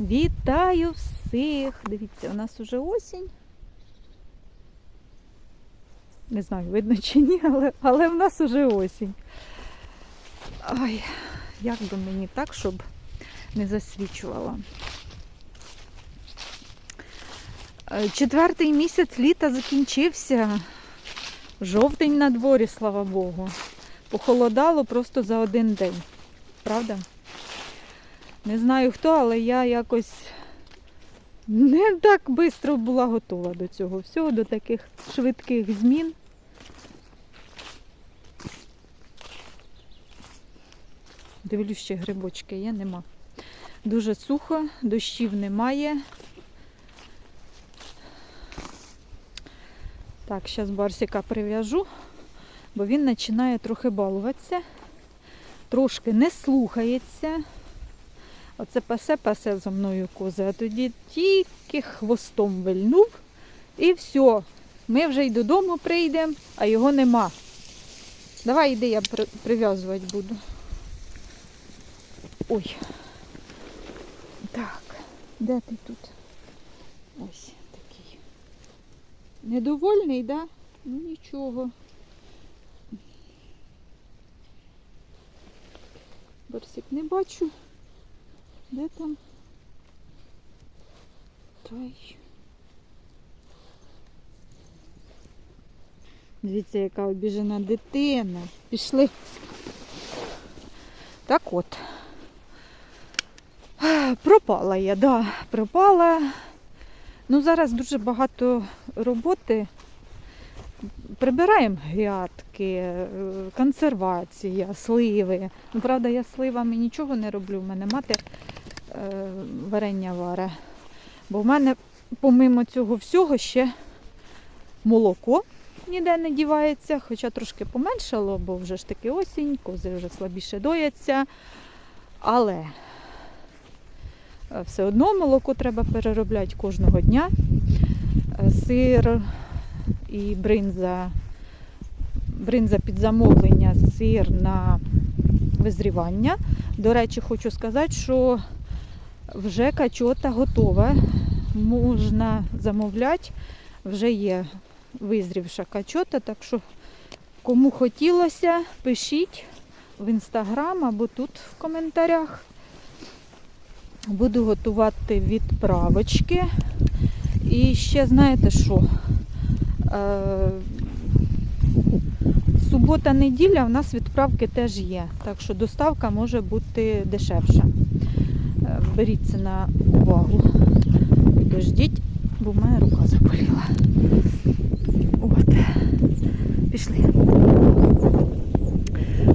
Вітаю всіх! Дивіться, у нас уже осінь. Не знаю, видно чи ні, але, але в нас уже осінь. Ай, як би мені так, щоб не засвічувала. Е, Четвертий місяць літа закінчився. Жовтень на дворі, слава Богу. Похолодало просто за один день. Правда? Не знаю хто, але я якось не так швидко була готова до цього всього, до таких швидких змін. Дивлюсь, ще грибочки є, нема. Дуже сухо, дощів немає. Так, зараз Барсика прив'яжу, бо він починає трохи балуватися, трошки не слухається. Оце пасе-пасе за мною кози, а тоді тільки хвостом вильнув і все. Ми вже й додому прийдемо, а його нема. Давай йди, я прив'язувати буду. Ой. Так, де ти тут? Ось такий. Недовольний, да? Ну нічого. Барсик не бачу. Де там? Той. Дивіться, яка обіжена дитина. Пішли. Так от. Пропала я, да, пропала. Ну, зараз дуже багато роботи. Прибираємо грядки, е, консервація, сливи. Ну, правда, я сливами нічого не роблю. В мене мати варення варе. Бо в мене, помимо цього всього, ще молоко ніде не дівається, хоча трошки поменшало, бо вже ж таки осінь, кози вже слабіше дояться. Але е, все одно молоко треба переробляти кожного дня. Е, Сир і бринза, бринза під замовлення, сир на визрівання. До речі, хочу сказати, що вже качота готова. Можна замовляти. Вже є визрівша качота, так що кому хотілося, пишіть в інстаграм або тут в коментарях. Буду готувати відправочки. І ще знаєте що? Е, Субота-неділя в нас відправки теж є, так що доставка може бути дешевша. Беріть це на увагу. Підождіть, бо мене рука заболіла. От. Пішли.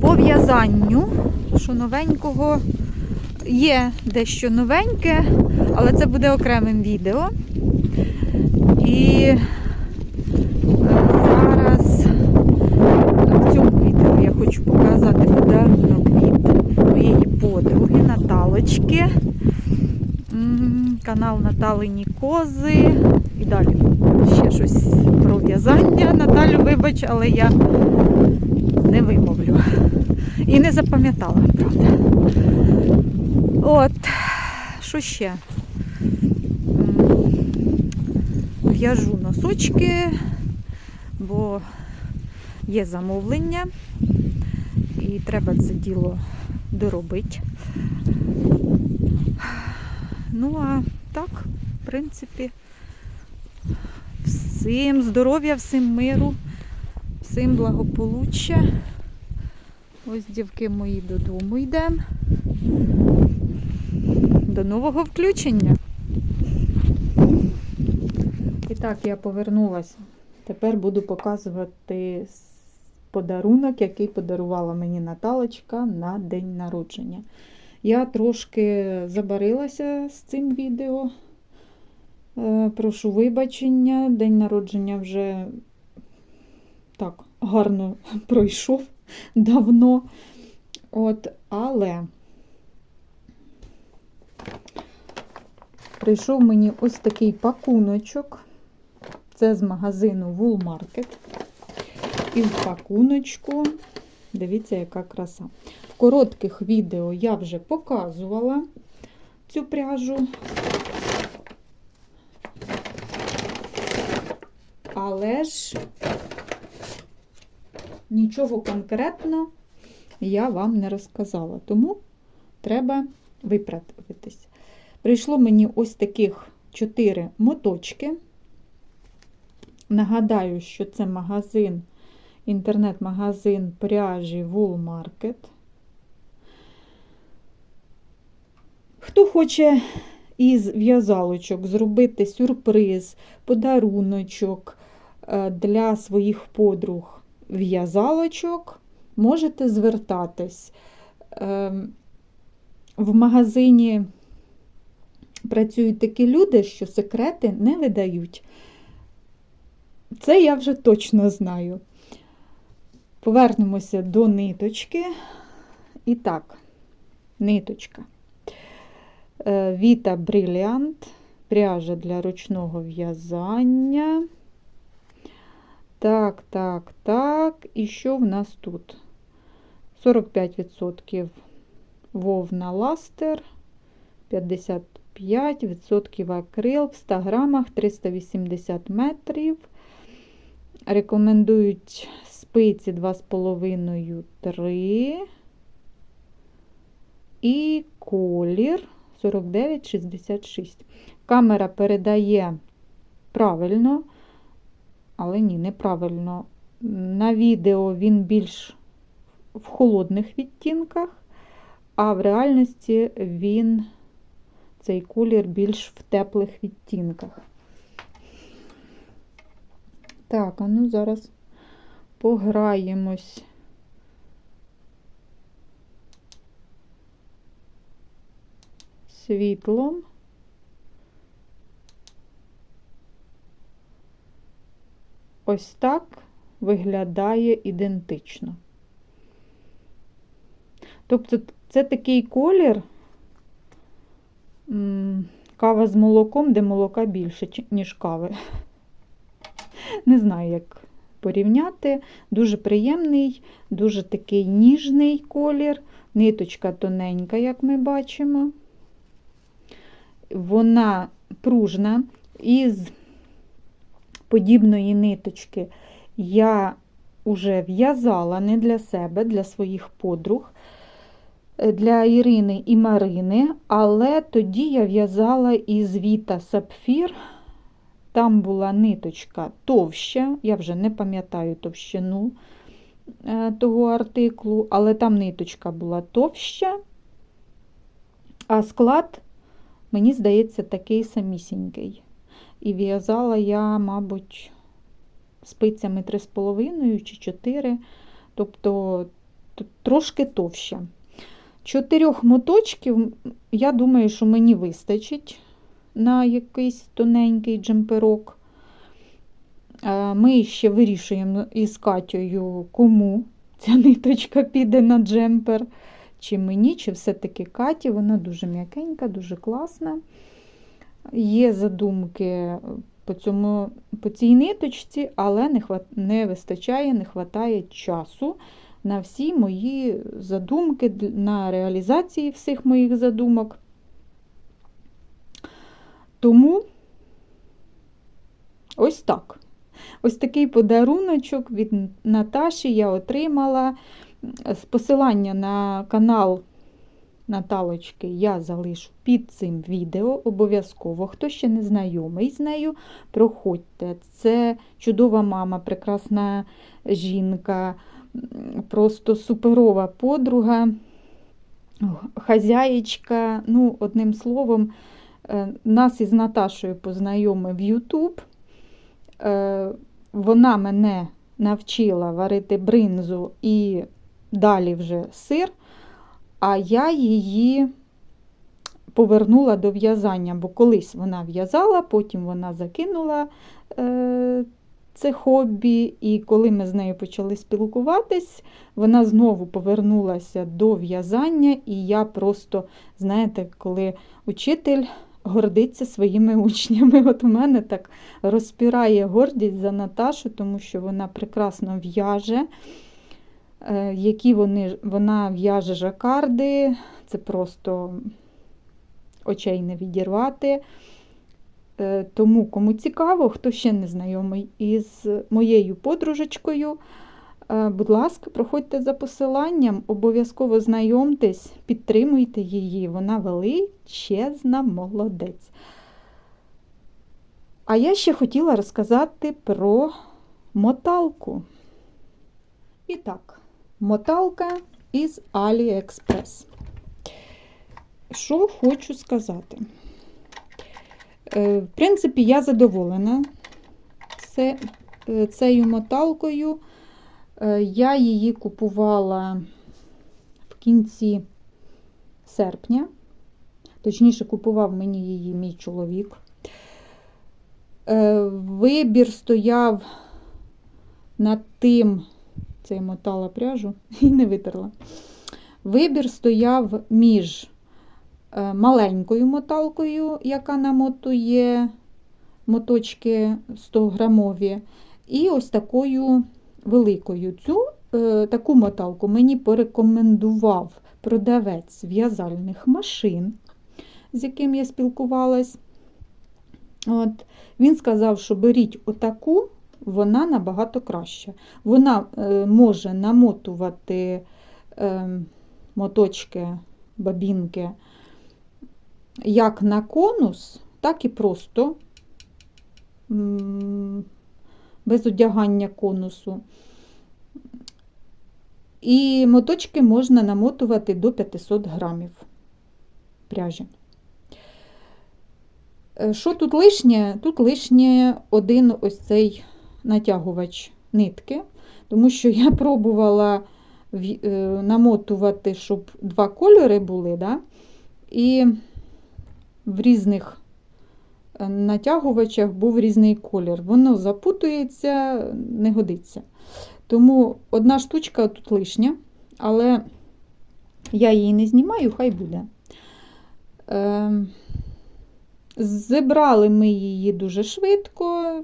По в'язанню, що новенького, є дещо новеньке, але це буде окремим відео. І е, зараз в цьому відео я хочу показати подарунок від моєї подруги Наталочки. М, Канал Наталині Кози. І далі ще щось про в'язання. Наталю, вибач, але я не вимовлю. І не запам'ятала, правда. От, що ще? В'яжу носочки, бо є замовлення, і треба це діло доробити. Ну, а так, в принципі, всім здоров'я, всім миру, всім благополуччя. Ось дівки мої додому йдемо. До нового включення. І так, я повернулася. Тепер буду показувати подарунок, який подарувала мені Наталочка на день народження. Я трошки забарилася з цим відео. Е, Прошу вибачення. День народження вже так гарно пройшов давно. От, але прийшов мені ось такий пакуночок. Це з магазину Wool Market. І в пакуночку, дивіться, яка краса. Коротких відео я вже показувала. цю пряжу. Але ж нічого конкретно я вам не розказала, тому треба виправитись. Прийшло мені ось таких 4 моточки. Нагадаю, що це магазин, інтернет-магазин пряжі Wool Market. Хто хоче із в'язалочок зробити сюрприз, подаруночок е, для своїх подруг в'язалочок, можете звертатись. Ем, В магазині працюють такі люди, що секрети не видають. Це я вже точно знаю. Повернемося до ниточки. І так, ниточка. Е, Vita Brilliant, пряжа для ручного в'язання. Так, так, так. І що в нас тут? 45% вовна ластер, 55% акрил, в 100 грамах 380 метрів. Рекомендують спиці 2,5-3. І колір 49,66. Камера передає правильно, але ні, неправильно. На відео він більш в холодних відтінках, а в реальності він, цей колір більш в теплих відтінках. Так, а ну зараз пограємось. Світлом. Ось так виглядає ідентично. Тобто це такий колір, кава з молоком, де молока більше, ніж кави. Не знаю, як порівняти. Дуже приємний, дуже такий ніжний колір, ниточка тоненька, як ми бачимо. Вона пружна, із подібної ниточки я вже в'язала не для себе, для своїх подруг, для Ірини і Марини, але тоді я в'язала із Віта Сапфір. Там була ниточка товща, я вже не пам'ятаю товщину е, того артиклу, але там ниточка була товща, а склад, мені здається, такий самісінький. І в'язала я, мабуть, спицями 3,5 чи 4, тобто трошки товща. Чотирьох моточків, я думаю, що мені вистачить на якийсь тоненький джемперок. Ми ще вирішуємо із Катєю, кому ця ниточка піде на джемпер, чи мені, чи все-таки Каті. Вона дуже м'якенька, дуже класна. Є задумки по цьому, по цій ниточці, але не, хват, не вистачає, не вистачає часу на всі мої задумки, на реалізації всіх моїх задумок. Тому ось так. Ось такий подаруночок від Наташі я отримала. З посилання на канал Наталочки я залишу під цим відео. Обов'язково. Хто ще не знайомий з нею, проходьте. Це чудова мама, прекрасна жінка, просто суперова подруга, хазяєчка, ну, одним словом. Е, нас із Наташою познайомив Ютуб. Е, вона мене навчила варити бринзу і далі вже сир, а я її повернула до в'язання, бо колись вона в'язала, потім вона закинула е, це хобі, і коли ми з нею почали спілкуватись, вона знову повернулася до в'язання, і я просто, знаєте, коли учитель гордиться своїми учнями. От у мене так розпирає гордість за Наташу, тому що вона прекрасно в'яже, які вони, вона в'яже жакарди, це просто очей не відірвати. Е, Тому, кому цікаво, хто ще не знайомий із моєю подружечкою, е, будь ласка, проходьте за посиланням, обов'язково знайомтесь, підтримуйте її. Вона величезна молодець. А я ще хотіла розказати про моталку. І так, моталка із AliExpress. Що хочу сказати? Е, В принципі, я задоволена е, цією моталкою. Е, Я її купувала в кінці серпня. Точніше, купував мені її мій чоловік. Е, Вибір стояв над тим, це мотала пряжу і не витерла. Вибір стояв між е, маленькою моталкою, яка намотує моточки 100 грамові, і ось такою великою. Цю е, таку моталку мені порекомендував продавець в'язальних машин, з яким я спілкувалась. От, він сказав, що беріть отаку, вона набагато краща. Вона е, може намотувати е, моточки, бабінки як на конус, так і просто без одягання конусу. І моточки можна намотувати до 500 грамів пряжі. Е, Що тут лишнє? Тут лишнє один ось цей натягувач нитки, тому що я пробувала е, намотувати, щоб два кольори були, да? і в різних е, натягувачах був різний колір. Воно запутується, не годиться. Тому одна штучка тут лишня, але я її не знімаю, хай буде. Ем, Зібрали ми її дуже швидко.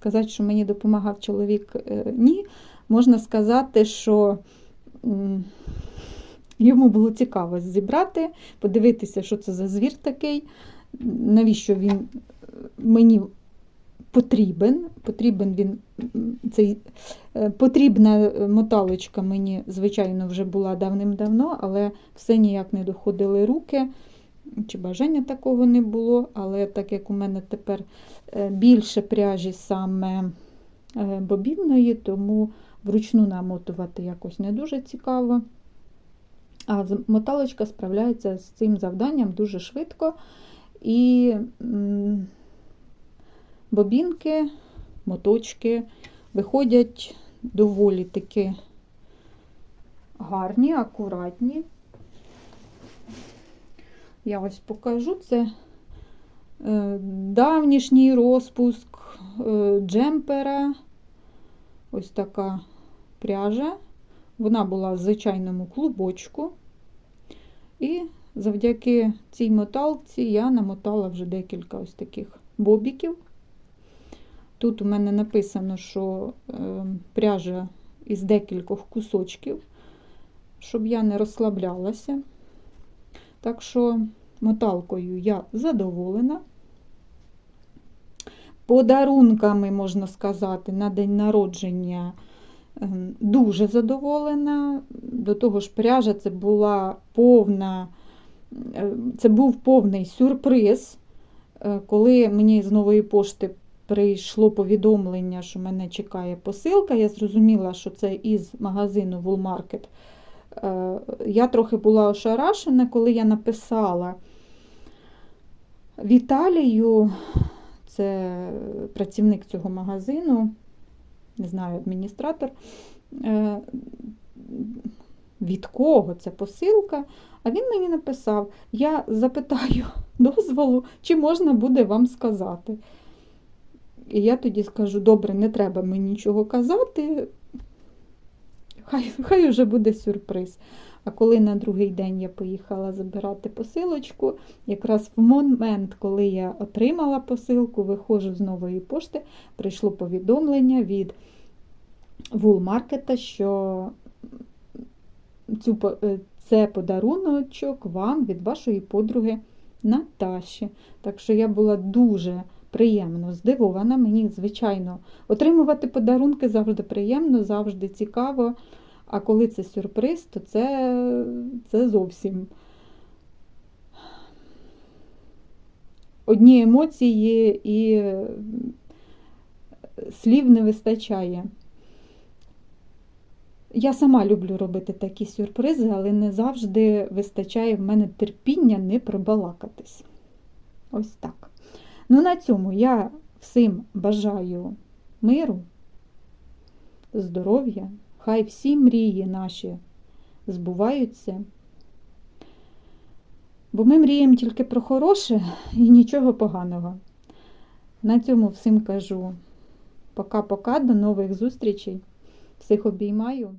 Сказати, що мені допомагав чоловік, е, ні. Можна сказати, що йому було цікаво зібрати, подивитися, що це за звір такий, навіщо він е, мені потрібен. Потрібен він, цей, е, потрібна моталочка мені, звичайно, вже була давним-давно, але все ніяк не доходили руки, чи бажання такого не було. Але так як у мене тепер е, більше пряжі саме е, бобінної, тому вручну намотувати якось не дуже цікаво. А моталочка справляється з цим завданням дуже швидко. І бобінки, моточки виходять доволі таки гарні, акуратні. Я ось покажу це е, давнішній розпуск е, джемпера. Ось така пряжа. Вона була в звичайному клубочку. І завдяки цій моталці я намотала вже декілька ось таких бобіків. Тут у мене написано, що е, пряжа із декількох кусочків, щоб я не розслаблялася. Так що моталкою я задоволена. Подарунками, можна сказати, на день народження ем, дуже задоволена. До того ж, пряжа це була повна, е, це був повний сюрприз, Е, коли мені з нової пошти прийшло повідомлення, що мене чекає посилка. Я зрозуміла, що це із магазину Woolmarket. Е, Я трохи була ошарашена, коли я написала Віталію, це працівник цього магазину, не знаю, адміністратор, е, від кого це посилка. А він мені написав: я запитаю дозволу, чи можна буде вам сказати. І я тоді скажу: добре, не треба мені нічого казати. Хай, хай вже буде сюрприз. А коли на другий день я поїхала забирати посилочку, якраз в момент, коли я отримала посилку, виходжу з нової пошти, прийшло повідомлення від Вулмаркета, що цю, е, це подаруночок вам від вашої подруги Наташі. Так що я була дуже приємно здивована. Мені, звичайно, отримувати подарунки завжди приємно, завжди цікаво. А коли це сюрприз, то це, це зовсім одні емоції і слів не вистачає. Я сама люблю робити такі сюрпризи, але не завжди вистачає в мене терпіння не прибалакатись. Ось так. Ну, на цьому я всім бажаю миру, здоров'я. Хай всі мрії наші збуваються. Бо ми мріємо тільки про хороше і нічого поганого. На цьому всім кажу пока-пока, до нових зустрічей. Всіх обіймаю.